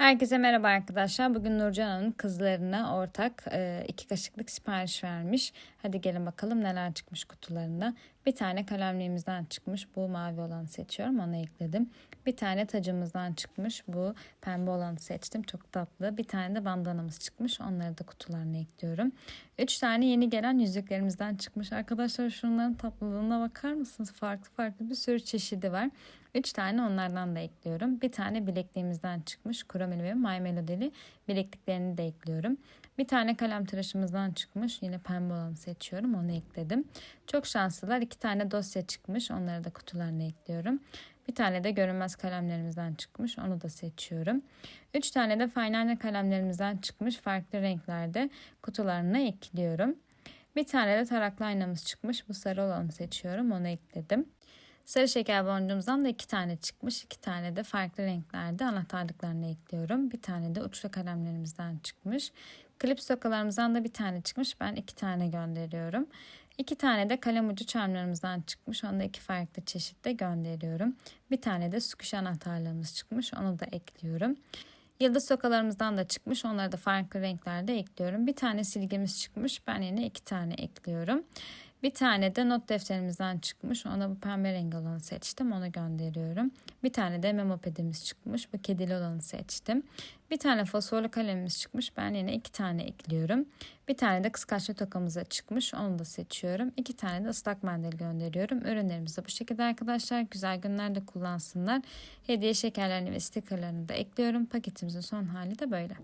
Herkese merhaba arkadaşlar. Bugün Nurcan Hanım kızlarına ortak iki kaşıklık sipariş vermiş. Hadi gelin bakalım neler çıkmış kutularında. Bir tane kalemliğimizden çıkmış. Bu mavi olanı seçiyorum. Onu ekledim. Bir tane tacımızdan çıkmış. Bu pembe olanı seçtim. Çok tatlı. Bir tane de bandanamız çıkmış. Onları da kutularına ekliyorum. Üç tane yeni gelen yüzüklerimizden çıkmış. Arkadaşlar şunların tatlılığına bakar mısınız? Farklı farklı bir sürü çeşidi var. 3 tane onlardan da ekliyorum. Bir tane bilekliğimizden çıkmış. Kuromeli ve My Melody'li bilekliklerini de ekliyorum. Bir tane kalem tıraşımızdan çıkmış. Yine pembe olanı seçiyorum. Onu ekledim. Çok şanslılar. İki tane dosya çıkmış. Onları da kutularına ekliyorum. Bir tane de görünmez kalemlerimizden çıkmış. Onu da seçiyorum. Üç tane de fine kalemlerimizden çıkmış. Farklı renklerde kutularına ekliyorum. Bir tane de taraklı aynamız çıkmış. Bu sarı olanı seçiyorum. Onu ekledim. Sarı şeker boncuğumuzdan da iki tane çıkmış. iki tane de farklı renklerde anahtarlıklarını ekliyorum. Bir tane de uçlu kalemlerimizden çıkmış. Klip tokalarımızdan da bir tane çıkmış. Ben iki tane gönderiyorum. İki tane de kalem ucu charmlarımızdan çıkmış. Onu da iki farklı çeşitte gönderiyorum. Bir tane de sıkış anahtarlığımız çıkmış. Onu da ekliyorum. Yıldız tokalarımızdan da çıkmış. Onları da farklı renklerde ekliyorum. Bir tane silgimiz çıkmış. Ben yine iki tane ekliyorum. Bir tane de not defterimizden çıkmış. Ona bu pembe renk olanı seçtim. Onu gönderiyorum. Bir tane de memo pedimiz çıkmış. Bu kedili olanı seçtim. Bir tane fosforlu kalemimiz çıkmış. Ben yine iki tane ekliyorum. Bir tane de kıskaçlı tokamıza çıkmış. Onu da seçiyorum. İki tane de ıslak mendil gönderiyorum. Ürünlerimiz de bu şekilde arkadaşlar. Güzel günlerde kullansınlar. Hediye şekerlerini ve stikerlerini de ekliyorum. Paketimizin son hali de böyle.